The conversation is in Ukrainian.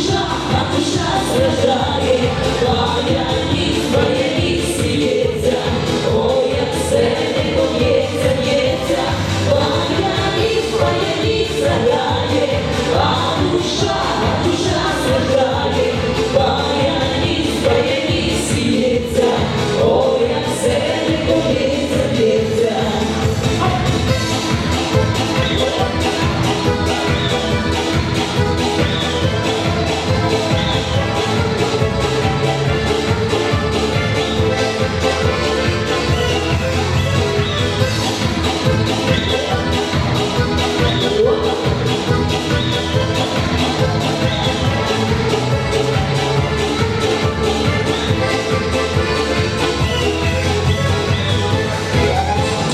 душа, а душа страждає.